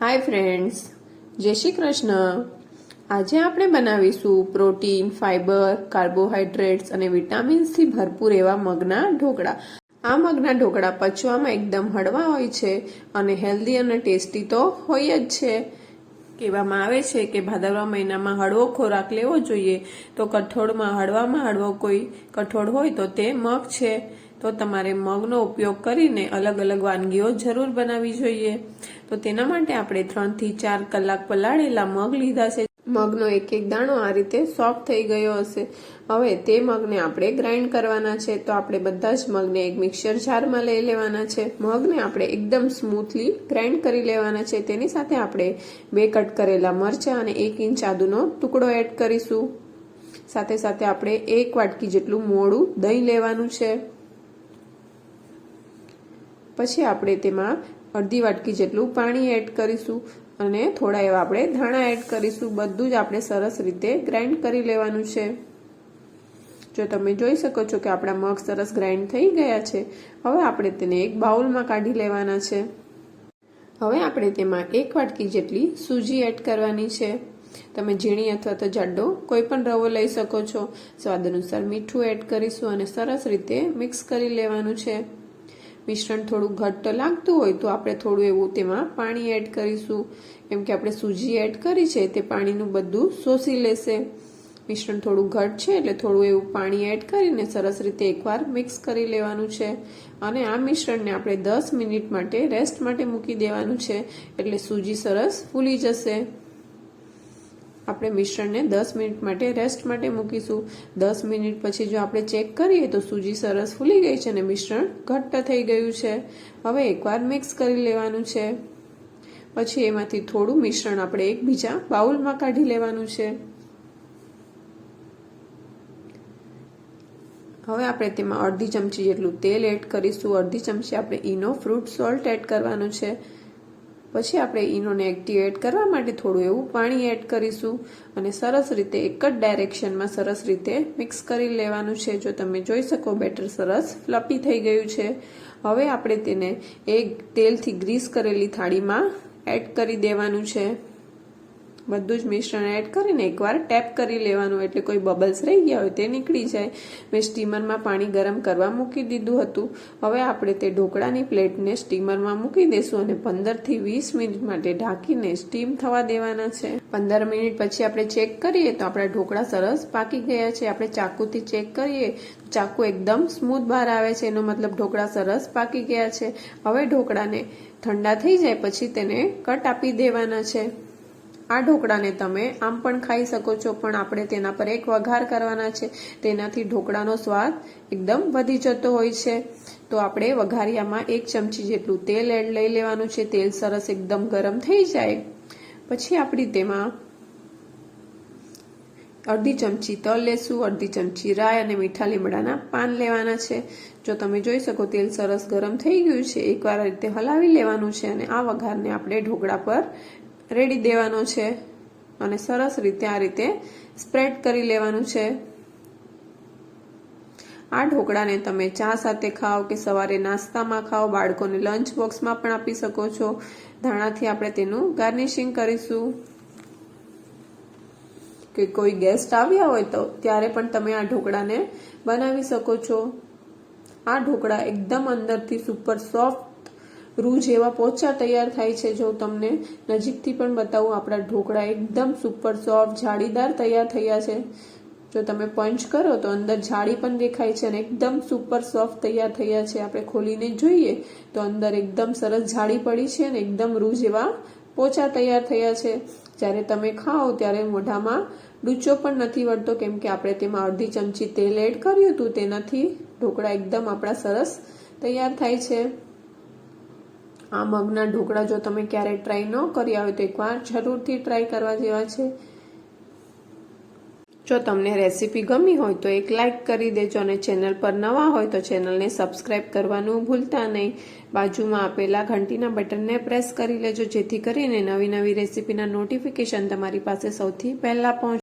Hi friends જય શ્રી કૃષ્ણ. આજે આપણે બનાવીશું પ્રોટીન, ફાઇબર કાર્બોહાઈડ્રેટ્સ અને વિટામિન્સથી ભરપૂર એવા મગના ઢોકળા. આ મગના ઢોકળા પચવામાં એકદમ હળવા હોય છે અને હેલ્ધી અને ટેસ્ટી તો હોય જ છે. કહેવામાં આવે છે કે ભાદરવા મહિનામાં હળવો ખોરાક લેવો જોઈએ. તો કઠોળમાં હળવામાં હળવો કોઈ કઠોળ હોય તો તે મગ છે. તો તમારે મગનો ઉપયોગ કરીને અલગ અલગ વાનગીઓ જરૂર બનાવવી જોઈએ. તો તેના માટે આપણે ત્રણથી ચાર કલાક પલાળેલા મગ લીધા છે. મગનો એક એક દાણો આ રીતે સોફ્ટ થઈ ગયો હશે. હવે તે મગને આપણે ગ્રાઇન્ડ કરવાના છે. તો આપણે બધા જ મગને એક મિક્સર જારમાં લઈ લેવાના છે. મગને આપણે એકદમ સ્મૂથલી ગ્રાઇન્ડ કરી લેવાના છે. તેની સાથે આપણે બે કટ કરેલા મરચાં અને એક ઇંચ આદુનો ટુકડો એડ કરીશું. સાથે સાથે આપણે એક વાટકી જેટલું મોડું દહીં લેવાનું છે. પછી આપણે તેમાં અડધી વાટકી જેટલું પાણી એડ કરીશું અને થોડા એવા આપણે ધાણા એડ કરીશું. બધું જ આપણે સરસ રીતે ગ્રાઇન્ડ કરી લેવાનું છે. જો તમે જોઈ શકો છો કે આપણા મગ સરસ ગ્રાઇન્ડ થઈ ગયા છે. હવે આપણે તેને એક બાઉલમાં કાઢી લેવાના છે. હવે આપણે તેમાં એક વાટકી જેટલી સૂજી એડ કરવાની છે. તમે ઝીણી અથવા તો જાડો કોઈ પણ રવો લઈ શકો છો. સ્વાદ અનુસાર મીઠું એડ કરીશું અને સરસ રીતે મિક્સ કરી લેવાનું છે. મિશ્રણ થોડું ઘટ્ટ લાગતું હોય તો આપણે થોડું એવું તેમાં પાણી એડ કરીશું. કેમ કે આપણે સૂજી એડ કરી છે તે પાણીનું બધું શોષી લેશે. મિશ્રણ થોડું ઘટ છે એટલે થોડું એવું પાણી એડ કરીને સરસ રીતે એકવાર મિક્સ કરી લેવાનું છે. અને આ મિશ્રણને આપણે દસ મિનિટ માટે રેસ્ટ માટે મૂકી દેવાનું છે. એટલે સૂજી સરસ ફૂલી જશે. આપણે મિશ્રણને દસ મિનિટ માટે રેસ્ટ માટે મૂકીશું. દસ મિનિટ પછી જો આપણે ચેક કરીએ તો સૂજી સરસ ફૂલી ગઈ છે અને મિશ્રણ ઘટ્ટ થઈ ગયું છે. હવે એકવાર મિક્સ કરી લેવાનું છે. પછી એમાંથી થોડું મિશ્રણ આપણે એકબીજા બાઉલમાં કાઢી લેવાનું છે. હવે આપણે તેમાં અડધી ચમચી જેટલું તેલ એડ કરીશું. અડધી ચમચી આપણે ઈનો ફ્રૂટ સોલ્ટ એડ કરવાનું છે. પછી આપણે ઈનોને એક્ટિવેટ કરવા માટે થોડું એવું પાણી એડ કરીશું અને સરસ રીતે એક જ ડાયરેક્શનમાં સરસ રીતે મિક્સ કરી લેવાનું છે. જો તમે જોઈ શકો, બેટર સરસ ફ્લપી થઈ ગયું છે. હવે આપણે તેને એક તેલથી ગ્રીસ કરેલી થાળીમાં એડ કરી દેવાનું છે. બધું જ મિશ્રણ એડ કરીને એકવાર ટેપ કરી લેવાનું. એટલે કોઈ બબલ્સ રહી ગયા હોય તે નીકળી જાય. મેં સ્ટીમરમાં પાણી ગરમ કરવા મૂકી દીધું હતું. હવે આપણે તે ઢોકળાની પ્લેટને સ્ટીમરમાં મૂકી દઈશું અને પંદરથી વીસ મિનિટ માટે ઢાંકીને સ્ટીમ થવા દેવાના છે. પંદર મિનિટ પછી આપણે ચેક કરીએ તો આપણા ઢોકળા સરસ પાકી ગયા છે. આપણે ચાકુથી ચેક કરીએ ચાકુ એકદમ સ્મૂથ બહાર આવે છે. એનો મતલબ ઢોકળા સરસ પાકી ગયા છે. હવે ઢોકળાને ઠંડા થઈ જાય પછી તેને કટ આપી દેવાના છે. આ ઢોકળાને તમે આમ પણ ખાઈ શકો છો, પણ આપણે તેના પર એક વઘાર કરવાના છે. તેનાથી ઢોકળાનો સ્વાદ એકદમ વધી જતો હોય છે. તો આપણે વઘારિયામાં એક ચમચી જેટલું તેલ એડ લઈ લેવાનું છે. તેલ સરસ એકદમ ગરમ થઈ જાય. પછી આપણી તેમાં અડધી ચમચી તલ લેશું, અડધી ચમચી રાય અને મીઠા લીમડાના પાન લેવાના છે. જો તમે જોઈ શકો, તેલ સરસ ગરમ થઈ ગયું છે. એકવાર રીતે હલાવી લેવાનું છે અને આ વઘારને આપણે ઢોકળા પર રેડી દેવાનો છે અને સરસ રીતે આ રીતે સ્પ્રેડ કરી લેવાનું છે. આ ઢોકળાને તમે ચા સાથે ખાઓ કે સવારે નાસ્તામાં ખાઓ, બાળકોને લંચ બોક્સમાં પણ આપી શકો છો. ધાણાથી આપણે તેનું ગાર્નિશિંગ કરીશું. કે કોઈ ગેસ્ટ આવ્યા હોય તો ત્યારે પણ તમે આ ઢોકળાને બનાવી શકો છો. આ ઢોકળા એકદમ અંદરથી સુપર સોફ્ટ રૂ જેવા પોચા તૈયાર થાય છે. જો તમને નજીકથી પણ બતાવું, આપણા ઢોકળા એકદમ સુપર સોફ્ટ જાળીદાર તૈયાર થયા છે. જો તમે પંચ કરો, તો અંદર જાળી પણ દેખાય છે અને એકદમ સુપર સોફ્ટ તૈયાર થયા છે. આપણે ખોલીને જોઈએ, તો અંદર એકદમ સરસ જાળી પડી છે અને એકદમ રૂ જેવા પોચા તૈયાર થયા છે. જ્યારે તમે ખાઓ, ત્યારે મોઢામાં ડૂચો પણ નથી વળતો, કેમ કે આપણે તેમાં અડધી ચમચી તેલ એડ કર્યું હતું. તેનાથી ઢોકળા એકદમ આપણા સરસ તૈયાર થાય છે. આ મગના ઢોકળા જો તમે ક્યારેય ટ્રાય ન કર્યા હોય તો એકવાર જરૂરથી ટ્રાય કરવા જેવા છે. જો તમને રેસીપી ગમી હોય તો એક લાઇક કરી દેજો અને ચેનલ પર નવા હોય તો ચેનલને સબસ્ક્રાઇબ કરવાનું ભૂલતા નહીં. બાજુમાં આપેલા ઘંટીના બટનને પ્રેસ કરી લેજો, જેથી કરીને નવી નવી રેસીપીના નોટિફિકેશન તમારી પાસે સૌથી પહેલાં પહોંચ.